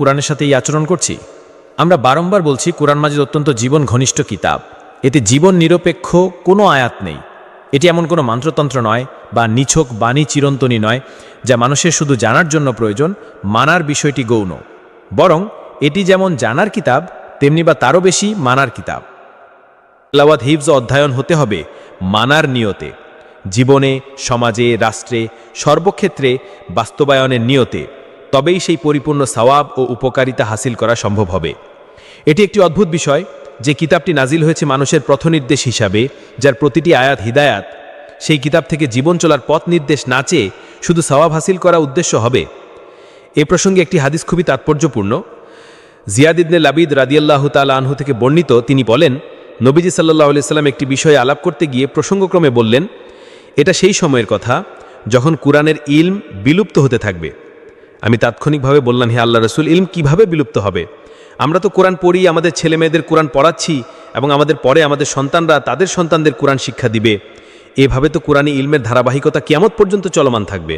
কোরআনের সাথে এই আচরণ করছি? আমরা বারংবার বলছি, কোরআন মাজিদ অত্যন্ত জীবন ঘনিষ্ঠ কিতাব। এতে জীবন নিরপেক্ষ কোনো আয়াত নেই। এটি এমন কোনো মন্ত্রতন্ত্র নয় বা নিছক বাণী চিরন্তনী নয়, যা মানুষের শুধু জানার জন্য প্রয়োজন, মানার বিষয়টি গৌণ। বরং এটি যেমন জানার কিতাব, তেমনি বা তারও বেশি মানার কিতাব। তেলাওয়াত হিফজ অধ্যয়ন হতে হবে মানার নিয়তে। জীবনে, সমাজে, রাষ্ট্রে, সর্বক্ষেত্রে, বাস্তবায়নের নিয়তে। তবেই সেই পরিপূর্ণ সওয়াব ও উপকারিতা হাসিল করা সম্ভব হবে। এটি একটি অদ্ভুত বিষয় যে কিতাবটি নাজিল হয়েছে মানুষের পথনির্দেশ হিসাবে, যার প্রতিটি আয়াত হিদায়াত। সেই কিতাব থেকে জীবন চলার পথ নির্দেশ না চেয়ে শুধু সওয়াব হাসিল করা উদ্দেশ্য হবে। এ প্রসঙ্গে একটি হাদিস খুবই তাৎপর্যপূর্ণ। জিয়াদ ইবনে লাবিদ রাদিয়াল্লাহু তাআলা আনহু থেকে বর্ণিত, তিনি বলেন, নবীজি সাল্লাহ সাল্লাম একটি বিষয়ে আলাপ করতে গিয়ে প্রসঙ্গক্রমে বললেন, এটা সেই সময়ের কথা যখন কুরআনের ইলম বিলুপ্ত হতে থাকবে। আমি তাৎক্ষণিকভাবে বললাম, হে আল্লাহ রসুল, ইলম কীভাবে বিলুপ্ত হবে? আমরা তো কোরআন পড়ি, আমাদের ছেলে মেয়েদের কোরআন পড়াচ্ছি এবং আমাদের পরে আমাদের সন্তানরা তাদের সন্তানদের কোরআন শিক্ষা দিবে। এভাবে তো কোরআনী ইলমের ধারাবাহিকতা কিয়ামত পর্যন্ত চলমান থাকবে।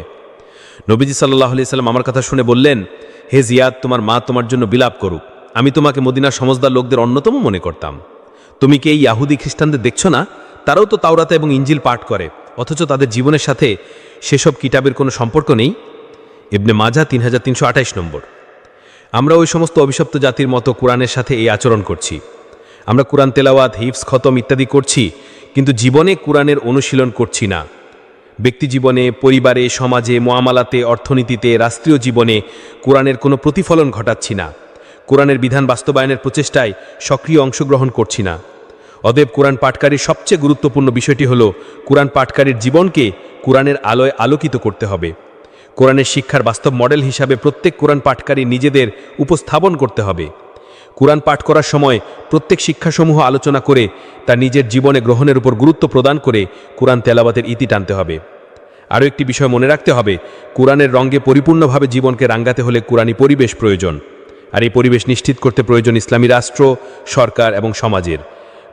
নবীজি সাল্লাহ আলি সাল্লাম আমার কথা শুনে বললেন, হে জিয়াদ, তোমার মা তোমার জন্য বিলাপ করুক। আমি তোমাকে মদিনার সমজদার লোকদের অন্যতম মনে করতাম। তুমি কি এই ইয়াহুদি খ্রিস্টানদের দেখছ না? তারাও তো তাওরাতা এবং ইঞ্জিল পাঠ করে, অথচ তাদের জীবনের সাথে সেসব কিতাবের কোনো সম্পর্ক নেই? ইবনে মাজা তিন হাজার তিনশো আঠাইশ নম্বর। আমরা ওই সমস্ত অভিশপ্ত জাতির মতো কোরআনের সাথে এই আচরণ করছি। আমরা কোরআন তেলাওয়াত হিফস খতম ইত্যাদি করছি, কিন্তু জীবনে কোরআনের অনুশীলন করছি না। ব্যক্তি জীবনে, পরিবারে, সমাজে মোয়ামালাতে অর্থনীতিতে, রাষ্ট্রীয় জীবনে কোরআনের কোনো প্রতিফলন ঘটাচ্ছি না। কোরআনের বিধান বাস্তবায়নের প্রচেষ্টায় সক্রিয় অংশগ্রহণ করছি না। অতএব কোরআন পাঠকারীর সবচেয়ে গুরুত্বপূর্ণ বিষয়টি হল, কোরআন পাঠকারীর জীবনকে কোরআনের আলোয় আলোকিত করতে হবে। কোরআনের শিক্ষার বাস্তব মডেল হিসাবে প্রত্যেক কোরআন পাঠকারী নিজেদের উপস্থাপন করতে হবে। কোরআন পাঠ করার সময় প্রত্যেক শিক্ষাসমূহ আলোচনা করে তা নিজের জীবনে গ্রহণের উপর গুরুত্ব প্রদান করে কোরআন তেলাবাতের ইতি টানতে হবে। আরও একটি বিষয় মনে রাখতে হবে, কোরআনের রঙে পরিপূর্ণভাবে জীবনকে রাঙ্গাতে হলে কোরআনী পরিবেশ প্রয়োজন। আর এই পরিবেশ নিশ্চিত করতে প্রয়োজন ইসলামী রাষ্ট্র, সরকার এবং সমাজের।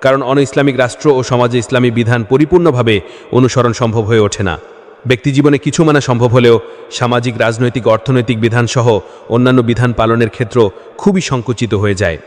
কারণ অন ইসলামিক রাষ্ট্র ও সমাজে ইসলামী বিধান পরিপূর্ণভাবে অনুসরণ সম্ভব হয়ে ওঠে না। ব্যক্তি জীবনে কিছু মানা সম্ভব হলেও সামাজিক, রাজনৈতিক, অর্থনৈতিক বিধানসহ অন্যান্য বিধান পালনের ক্ষেত্র খুবই সংকুচিত হয়ে যায়।